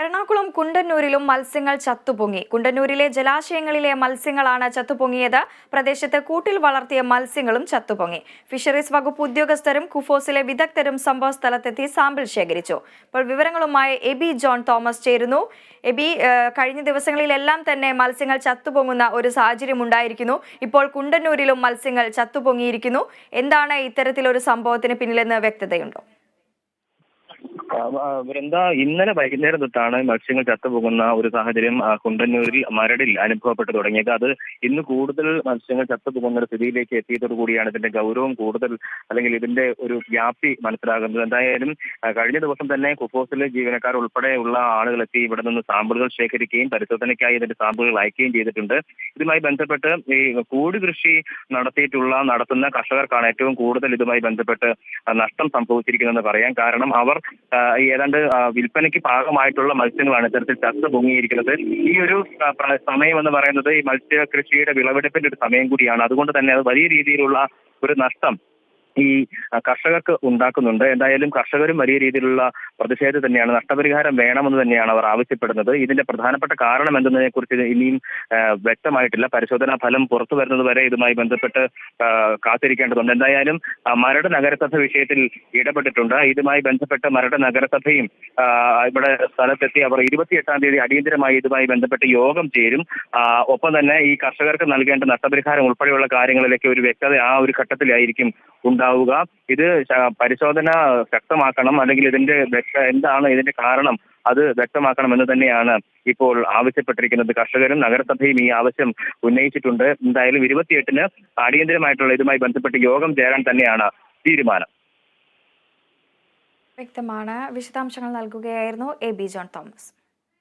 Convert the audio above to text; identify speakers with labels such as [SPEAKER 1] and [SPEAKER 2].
[SPEAKER 1] എറണാകുളം കുണ്ടന്നൂരിലും മത്സ്യങ്ങൾ ചത്തുപൊങ്ങി. കുണ്ടന്നൂരിലെ ജലാശയങ്ങളിലെ മത്സ്യങ്ങളാണ് ചത്തുപൊങ്ങിയത്. പ്രദേശത്ത് കൂട്ടിൽ വളർത്തിയ മത്സ്യങ്ങളും ചത്തുപൊങ്ങി. ഫിഷറീസ് വകുപ്പ് ഉദ്യോഗസ്ഥരും കുഫോസിലെ വിദഗ്ധരും സംഭവസ്ഥലത്തെത്തി സാമ്പിൾ ശേഖരിച്ചു. ഇപ്പോൾ വിവരങ്ങളുമായി എബി ജോൺ തോമസ് ചേരുന്നു. എബി കഴിഞ്ഞ ദിവസങ്ങളിലെല്ലാം തന്നെ മത്സ്യങ്ങൾ ചത്തുപൊങ്ങുന്ന ഒരു സാഹചര്യം ഉണ്ടായിരിക്കുന്നു. ഇപ്പോൾ കുണ്ടന്നൂരിലും മത്സ്യങ്ങൾ ചത്തുപൊങ്ങിയിരിക്കുന്നു. എന്താണ് ഇത്തരത്തിലൊരു സംഭവത്തിന് പിന്നിലെന്ന് വ്യക്തതയുണ്ടോ?
[SPEAKER 2] വൃന്ദ ഇന്നലെ വൈകുന്നേരം തൊട്ടാണ് മത്സ്യങ്ങൾ ചത്തുപോകുന്ന ഒരു സാഹചര്യം കുണ്ടന്നൂരിൽ മരടിൽ അനുഭവപ്പെട്ടു തുടങ്ങിയത്. അത് ഇന്ന് കൂടുതൽ മത്സ്യങ്ങൾ ചത്തുപോകുന്ന ഒരു സ്ഥിതിയിലേക്ക് എത്തിയതോടു കൂടിയാണ് ഇതിന്റെ ഗൗരവം കൂടുതൽ അല്ലെങ്കിൽ ഇതിന്റെ ഒരു വ്യാപ്തി മനസ്സിലാകുന്നത്. എന്തായാലും കഴിഞ്ഞ ദിവസം തന്നെ കുപ്പോസിലെ ജീവനക്കാർ ഉൾപ്പെടെയുള്ള ആളുകൾ എത്തി ഇവിടെ നിന്ന് സാമ്പിളുകൾ ശേഖരിക്കുകയും പരിശോധനയ്ക്കായി ഇതിന്റെ സാമ്പിളുകൾ അയക്കുകയും ചെയ്തിട്ടുണ്ട്. ഇതുമായി ബന്ധപ്പെട്ട് ഈ കൂട് കൃഷി നടത്തിയിട്ടുള്ള നടത്തുന്ന കർഷകർക്കാണ് ഏറ്റവും കൂടുതൽ ഇതുമായി ബന്ധപ്പെട്ട് നഷ്ടം സംഭവിച്ചിരിക്കുന്നതെന്ന് പറയാം. കാരണം അവർ ഏതാണ്ട് വിൽപ്പനയ്ക്ക് ഭാഗമായിട്ടുള്ള മത്സ്യങ്ങളാണ് ഇത്തരത്തിൽ ചർച്ച പൊങ്ങിയിരിക്കുന്നത്. ഈ ഒരു സമയം എന്ന് പറയുന്നത് ഈ മത്സ്യ കൃഷിയുടെ വിളവെടുപ്പിന്റെ ഒരു സമയം കൂടിയാണ്. അതുകൊണ്ട് തന്നെ അത് വലിയ രീതിയിലുള്ള ഒരു നഷ്ടം ഈ കർഷകർക്ക് ഉണ്ടാക്കുന്നുണ്ട്. എന്തായാലും കർഷകരും വലിയ രീതിയിലുള്ള പ്രതിഷേധം തന്നെയാണ് നഷ്ടപരിഹാരം വേണമെന്ന് തന്നെയാണ് അവർ ആവശ്യപ്പെടുന്നത്. ഇതിന്റെ പ്രധാനപ്പെട്ട കാരണം എന്തെന്നതിനെ കുറിച്ച് ഇനിയും വ്യക്തമായിട്ടില്ല. പരിശോധനാ ഫലം പുറത്തു വരുന്നത് വരെ ഇതുമായി ബന്ധപ്പെട്ട് കാത്തിരിക്കേണ്ടതുണ്ട്. എന്തായാലും മരട് നഗരസഭ വിഷയത്തിൽ ഇടപെട്ടിട്ടുണ്ട്. ഇതുമായി ബന്ധപ്പെട്ട് മരട് നഗരസഭയും ഇവിടെ സ്ഥലത്തെത്തി അവർ ഇരുപത്തിയെട്ടാം തീയതി അടിയന്തരമായി ഇതുമായി ബന്ധപ്പെട്ട് യോഗം ചേരും. ഒപ്പം തന്നെ ഈ കർഷകർക്ക് നൽകേണ്ട നഷ്ടപരിഹാരം ഉൾപ്പെടെയുള്ള കാര്യങ്ങളിലേക്ക് ഒരു വ്യക്തത ആ ഒരു ഘട്ടത്തിലായിരിക്കും ഉണ്ടാവുക. ഇത് പരിശോധന ശക്തമാക്കണം അല്ലെങ്കിൽ ഇതിന്റെ എന്താണ് ഇതിന്റെ കാരണം? അത് വ്യക്തമാക്കണം എന്ന് തന്നെയാണ് ഇപ്പോൾ ആവശ്യപ്പെട്ടിരിക്കുന്നത്. കർഷകരും നഗരസഭയും ഈ ആവശ്യം ഉന്നയിച്ചിട്ടുണ്ട്. എന്തായാലും ഇരുപത്തിയെട്ടിന് അടിയന്തരമായിട്ടുള്ള ഇതുമായി ബന്ധപ്പെട്ട് യോഗം ചേരാൻ തന്നെയാണ് തീരുമാനം.
[SPEAKER 1] വ്യക്തമാണ്. വിശദാംശങ്ങൾ നൽകുകയായിരുന്നു എ ബി ജോൺ തോമസ്.